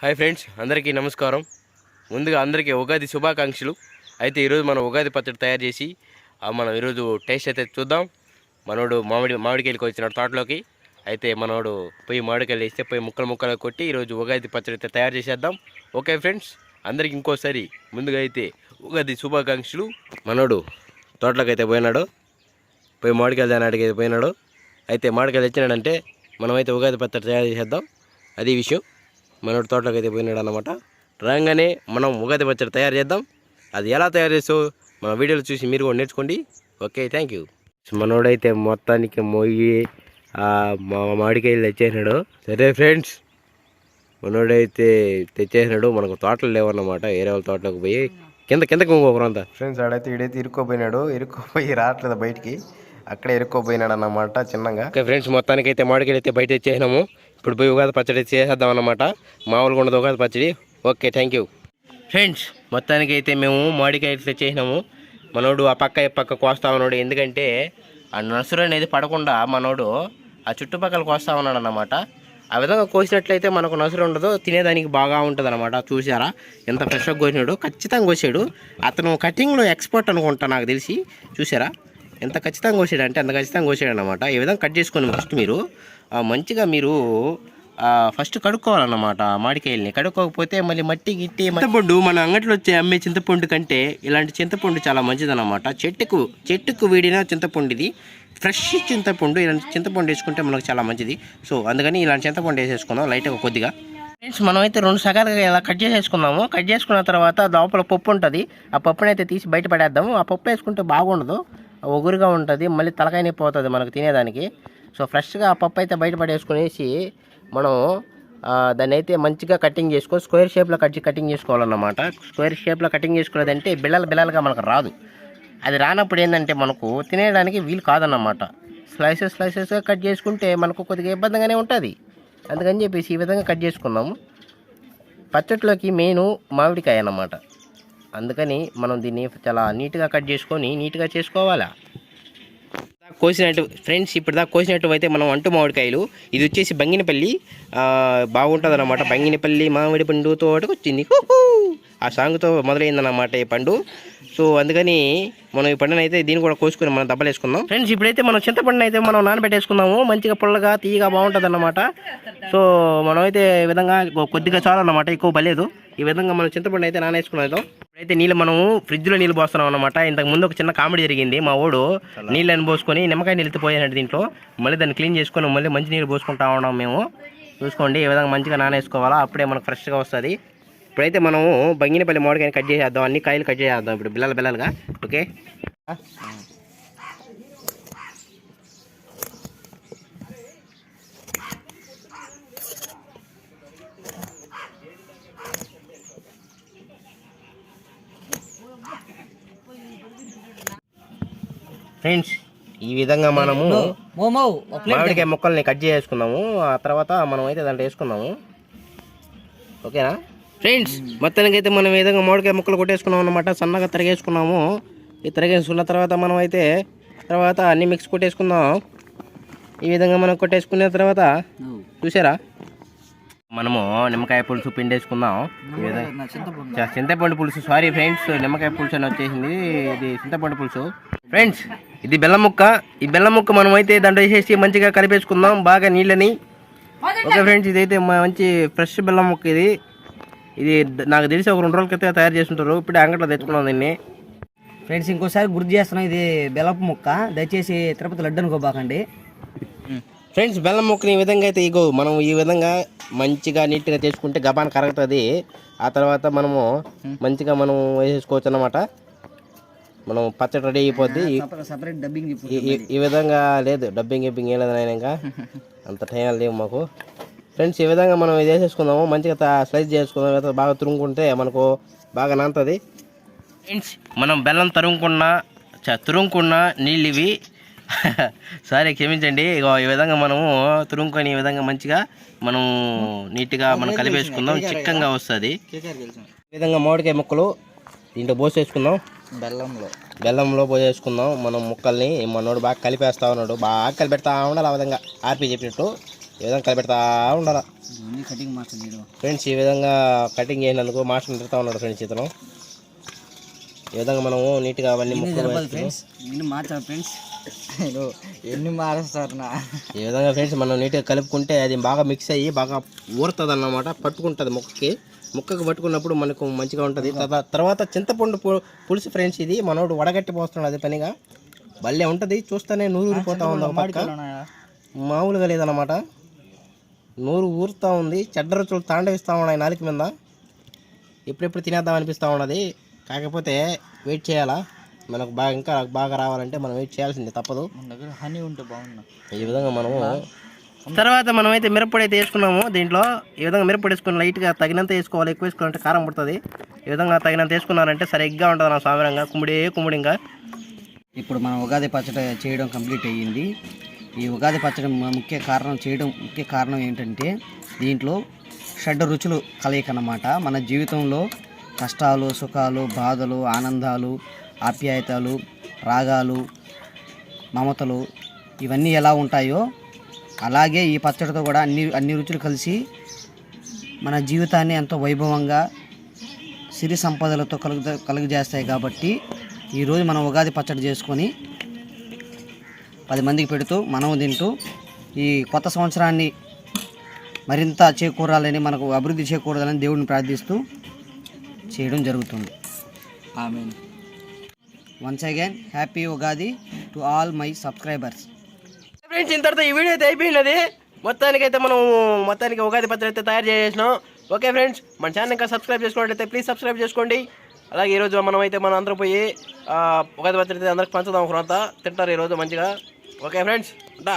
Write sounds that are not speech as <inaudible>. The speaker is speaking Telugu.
హాయ్ ఫ్రెండ్స్ అందరికీ నమస్కారం. ముందుగా అందరికీ ఉగాది శుభాకాంక్షలు. అయితే ఈరోజు మనం ఉగాది పచ్చడి తయారు చేసి మనం ఈరోజు టేస్ట్ అయితే చూద్దాం. మనోడు మామిడి మామిడికాయలకి వచ్చినాడు తోటలోకి. అయితే మనోడు పోయి మామిడికాయలు వేస్తే పోయి ముక్కలు ముక్కలు కొట్టి ఈరోజు ఉగాది పచ్చడి అయితే తయారు చేసేద్దాం. ఓకే ఫ్రెండ్స్ అందరికి ఇంకోసారి ముందుగా అయితే ఉగాది శుభాకాంక్షలు. మనోడు తోటలోకి అయితే పోయినాడు. పోయి మామిడికాయలు దాని అయితే పోయినాడు. అయితే మామిడికాయలు తెచ్చినాడంటే మనమైతే ఉగాది పచ్చడి తయారు చేసేద్దాం. అది విషయం. మనోడు తోటలోకి అయితే పోయినాడు అనమాట రాగానే మనం ఉగాది పచ్చడి తయారు చేద్దాం. అది ఎలా తయారు చేస్తావు? మన వీడియోలు చూసి మీరు కూడా నేర్చుకోండి. ఓకే థ్యాంక్ యూ మనోడైతే మొత్తానికి మొయ్యి మా మామిడికాయలు తెచ్చేసినాడు. సరే ఫ్రెండ్స్ మనోడైతే తెచ్చేసినాడు. మనకు తోటలు లేవన్నమాట. వేరే వాళ్ళ తోటలోకి పోయి కింద కిందకి ఇంకొకరంతా ఫ్రెండ్స్ ఆడైతే ఈడైతే ఇరుక్కోపోయినాడు. ఇరుక్కోపోయి రావట్లేదు బయటికి. అక్కడే ఇరుక్కోపోయినాడు అన్నమాట చిన్నగా. ఓకే ఫ్రెండ్స్ మొత్తానికి అయితే మామిడికాయలు అయితే బయట తెచ్చేసినాము. ఇప్పుడు పోయి ఉగాది పచ్చడి చేసేద్దాం అన్నమాట. మామూలుగా ఉండదు ఉగాది పచ్చడి. ఓకే థ్యాంక్ యూ ఫ్రెండ్స్ మొత్తానికి అయితే మేము మామిడికాయలు తెచ్చేసినాము మనోడు ఆ పక్క ఈ పక్క కోస్తా ఉన్నాడు. ఎందుకంటే ఆ నర్సరీ అనేది పడకుండా మనోడు ఆ చుట్టుపక్కల కోస్తా ఉన్నాడు అన్నమాట. ఆ విధంగా కోసినట్లయితే మనకు నసురు ఉండదు. తినేదానికి బాగా ఉంటుంది అనమాట చూసారా ఎంత ఫ్రెష్గా కోసినాడు. ఖచ్చితంగా కోసాడు. అతను కటింగ్లో ఎక్స్పర్ట్ అనుకుంటా నాకు తెలిసి. చూసారా ఎంత ఖచ్చితంగా కోసాడు అంటే అంత ఖచ్చితంగా కోసాడు అనమాట ఈ విధంగా కట్ చేసుకొని ఫస్ట్ మీరు మంచిగా మీరు ఫస్ట్ కడుక్కోవాలన్నమాట మామిడికాయల్ని కడుక్కోకపోతే మళ్ళీ మట్టి గిట్టి చింతపండు మన అంగట్లో వచ్చే అమ్మే చింతపండు కంటే ఇలాంటి చింతపండు చాలా మంచిదన్నమాట. చెట్టుకు చెట్టుకు వీడిన చింతపండు ఇది ఫ్రెష్ చింతపండు ఇలాంటి చింతపండు వేసుకుంటే మనకు చాలా మంచిది. సో అందుకని ఇలాంటి చింతపండు వేసేసుకుందాం లైట్గా కొద్దిగా. ఫ్రెండ్స్ మనం అయితే రెండు సగాలుగా ఇలా కట్ చేసేసుకుందాము కట్ చేసుకున్న తర్వాత లోపల పప్పు ఉంటుంది. ఆ పప్పుని అయితే తీసి బయట పడేద్దాము. ఆ పప్పు వేసుకుంటే బాగుండదు. ఒగురుగా ఉంటుంది మళ్ళీ తలకాయ నొప్పి అవుతుంది మనకు తినేదానికి. సో ఫ్రెష్గా ఆ పప్పు అయితే బయటపడేసుకునేసి మనం దాన్ని అయితే మంచిగా కటింగ్ చేసుకొని స్క్వేర్ షేప్లో కట్ కటింగ్ చేసుకోవాలన్నమాట. స్క్వేర్ షేప్లో కటింగ్ చేసుకునేదంటే బిళ్ళలు బిళ్ళలుగా మనకు రాదు. అది రానప్పుడు ఏంటంటే మనకు తినేయడానికి వీలు కాదన్నమాట. స్లైసెస్ స్లైసెస్గా కట్ చేసుకుంటే మనకు కొద్దిగా ఇబ్బందిగానే ఉంటుంది. అందుకని చెప్పేసి ఈ విధంగా కట్ చేసుకున్నాము పచ్చట్లోకి మెయిన్ మామిడికాయ అన్నమాట. అందుకని మనం దీన్ని చాలా నీట్గా కట్ చేసుకొని నీట్గా చేసుకోవాలా. కోసినట్టు ఫ్రెండ్స్ ఇప్పుడు దాకా కోసినట్టు అయితే మనం అంటు మామిడికాయలు. ఇది వచ్చేసి బంగినపల్లి. బాగుంటుంది అనమాట బంగినపల్లి మామిడి పండు తోటకు వచ్చింది ఆ సాంగ్తో మొదలైందన్నమాట ఈ పండు. సో అందుకని మనం ఈ పండుని అయితే దీన్ని కూడా కోసుకుని మనం దెబ్బలు వేసుకుందాం ఫ్రెండ్స్ ఇప్పుడైతే మనం చింతపండుని అయితే మనం నానబెట్టేసుకుందాము మంచిగా పుల్లగా తీయగా బాగుంటుంది అన్నమాట సో మనం అయితే ఈ విధంగా కొద్దిగా చాలు అన్నమాట ఎక్కువ బలేదు ఈ విధంగా మనం చింతపండు అయితే నానేసుకునేద్దాం. ఇప్పుడైతే నీళ్ళు మనం ఫ్రిడ్జ్లో నీళ్ళు పోస్తున్నాం అనమాట ఇంతకు ముందు ఒక చిన్న కామెడీ జరిగింది. మా ఓడు నీళ్ళని పోసుకొని నిమ్మకాయ నీళ్ళు పోయాడు దీంట్లో. మళ్ళీ దాన్ని క్లీన్ చేసుకొని మళ్ళీ మంచి నీళ్ళు పోసుకుంటా ఉన్నాం మేము. చూసుకోండి ఈ విధంగా మంచిగా నానేసుకోవాలా. అప్పుడే మనకు ఫ్రెష్గా వస్తుంది. ఇప్పుడైతే మనము బంగినపల్లి మామిడికాయని కట్ చేసేద్దాం. అన్ని కాయలు కట్ చేసేద్దాం ఇప్పుడు బిల్లలు బిల్లలుగా. ఓకే? ఫ్రెండ్స్ ఈ విధంగా మనము మామిడికాయ ముక్కల్ని కట్ చేసుకున్నాము ఆ తర్వాత మనం అయితే దాంట్లో వేసుకున్నాము ఓకేనా? ఫ్రెండ్స్ మొత్తానికి అయితే మనం ఈ విధంగా మామిడికాయ ముక్కలు కొట్టేసుకున్నాం అనమాట సన్నగా తరిగేసుకున్నాము. ఈ తరిగేసుకున్న తర్వాత మనం అయితే తర్వాత అన్ని మిక్స్ కొట్టేసుకుందాం. ఈ విధంగా మనం కొట్టేసుకున్న తర్వాత చూసారా? మనము నిమ్మకాయ పులుసు పిండేసుకుందాం. ఈ విధంగా చింతపండు పులుసు. సారీ ఫ్రెండ్స్ నిమ్మకాయ పులుసు అని వచ్చేసింది. ఇది చింతపండు పులుసు. ఫ్రెండ్స్ ఇది బెల్లం ముక్క. ఈ బెల్లం ముక్క మనం అయితే దాంట్లో వేసేసి మంచిగా కలిపేసుకుందాం. బాగా నీళ్ళని. ఓకే ఫ్రెండ్స్ ఇదైతే మంచి ఫ్రెష్ బెల్లం ముక్క ఇది. ఇది నాకు తెలిసి ఒక రెండు రోజుల క్రితం తయారు చేస్తుంటారు ఇప్పుడే అంగట్లో తెచ్చుకున్నాం దీన్ని. ఫ్రెండ్స్ ఇంకోసారి గుర్తు చేస్తున్నాం ఇది బెల్లపు ముక్క. దయచేసి తిరుపతి లడ్డు అనుకోబాకండి ఫ్రెండ్స్ బెల్లం ముక్కని ఈ విధంగా అయితే ఇగో మనం ఈ విధంగా మంచిగా నీట్గా చేసుకుంటే గబాన్ కరుగుతుంది. ఆ తర్వాత మనము మంచిగా మనం వేసేసుకోవచ్చు అన్నమాట. మనం పచ్చడి రెడీ అయిపోద్ది. ఈ- సపరేట్ డబ్బింగ్ ఈ- ఈ- ఈ విధంగా లేదు డబ్బింగ్ గిబ్బింగ్ ఏం లేదు నాయన ఇంకా <laughs> అంత టైం లేవు మాకు. ఫ్రెండ్స్ ఈ విధంగా మనం ఇది వేసేసుకుందాము. మంచిగా తా- స్లైస్ చేసుకుందాం. లేదా బాగా తురుముకుంటే మనకు బాగా నానుతుంది ఫ్రెండ్స్ మనం బెల్లం తరుముకున్న చ- తురుముకున్న నీళ్ళు ఇవి <laughs> సారీ క్షమించండి. ఇగో ఈ విధంగా మనము తురుముకొని ఈ విధంగా మంచిగా మనం నీట్గా మనం కలిపేసుకుందాం. చిక్కంగా వస్తుంది. ఈ విధంగా మామిడికాయ ముక్కలు దీంట్లో పోసేసుకుందాం. బెల్లంలో. బెల్లంలో పోసేసుకుందాం. మనం ముక్కల్ని మనోడు బాగా కలిపేస్తా ఉన్నాడు. బాగా కలిపెడతా ఉండాలి ఆ విధంగా. ఆర్పి చెప్పినట్టు. ఈ విధంగా కలిపెడతా ఉండాలి కటింగ్ మాస్టర్ ఫ్రెండ్స్ ఈ విధంగా కటింగ్ చేసినందుకు మాస్టర్ తిడతా ఉన్నాడు ఫ్రెండ్స్ ఇతను. ఈ విధంగా మనము నీట్గా అవన్నీ ఫ్రెండ్స్ మార్చాలి ఫ్రెండ్స్ ఎన్ని మారేస్తారు నా. ఈ విధంగా ఫ్రెండ్స్ మనం నీట్గా కలుపుకుంటే అది బాగా మిక్స్ అయ్యి బాగా ఊరుతుంది అన్నమాట పట్టుకుంటుంది ముక్కకి. ముక్కకు పట్టుకున్నప్పుడు మనకు మంచిగా ఉంటుంది. తర్వా- తర్వాత చింతపండు పులుసు ఫ్రెండ్స్ ఇది. మనోడు వడగట్టి పోస్తున్నాడు అది పనిగా. భలే ఉంటుంది. చూస్తేనే నూరు ఊరిపోతా ఉంది మామూలుగా లేదన్నమాట. నూరు ఊరుతూ ఉంది చెడ్డ రుచులు తాండవిస్తూ ఉన్నాయి నాలుక మీద. ఎప్పుడెప్పుడు తినేద్దాం అనిపిస్తూ ఉన్నది. కాకపోతే వెయిట్ చేయాలా? మనకు బాగా ఇంకా బాగా రావాలంటే మనం వెయిట్ చేయాల్సిందే తప్పదు. దగ్గర హనీ ఉంటే బాగున్నా. ఈ విధంగా మనము తర్వాత మనం అయితే మిరప్పొడి అయితే వేసుకున్నాము దీంట్లో. ఈ విధంగా మిరప్పొడి వేసుకుని లైట్గా తగినంత వేసుకోవాలి ఎక్కువ వేసుకోవాలంటే కారం పడుతుంది. ఈ విధంగా తగినంత వేసుకున్నారంటే సరిగ్గా ఉంటుంది నా సామరంగా కుమ్ముడే కుమ్ముడు ఇంకా ఇప్పుడు మనం ఉగాది పచ్చడి చేయడం కంప్లీట్ అయ్యింది. ఈ ఉగాది పచ్చడి ముఖ్య కారణం చేయడం ముఖ్య కారణం ఏంటంటే దీంట్లో షడ్ రుచులు కలయిక అన్నమాట. మన జీవితంలో కష్టాలు సుఖాలు బాధలు ఆనందాలు ఆప్యాయతలు రాగాలు మమతలు ఇవన్నీ ఎలా ఉంటాయో అలాగే ఈ పచ్చడితో కూడా అన్ని అన్ని రుచులు కలిసి మన జీవితాన్ని ఎంతో వైభవంగా సిరి సంపదలతో కలుగు కలుగజేస్తాయి కాబట్టి ఈరోజు మనం ఉగాది పచ్చడి చేసుకొని పది మందికి పెడుతూ మనం తింటూ ఈ కొత్త సంవత్సరాన్ని మరింత చేకూరాలని మనకు అభివృద్ధి చేకూరాలని దేవుడిని ప్రార్థిస్తూ చేయడం జరుగుతుంది. ఆమె once again happy Ugadi to all my subscribers friends ఇంతటితో ఈ వీడియో అయితే అయిపోయినది. మొత్తానికి అయితే మనం మొత్తానికి ఉగాది పత్రం అయితే తయారు చేసేసినాం. ఓకే ఫ్రెండ్స్ మన ఛానల్ ఇంకా సబ్స్క్రైబ్ చేసుకోండి ప్లీజ్ సబ్స్క్రైబ్ చేసుకోండి. అలాగే ఈరోజు మనం అయితే మనం అందరం పోయి ఉగాది పత్రం అయితే అందరికి పంచుదాం ఒకరంతా తింటారు ఈరోజు మంచిగా. ఓకే ఫ్రెండ్స్ ఉంటా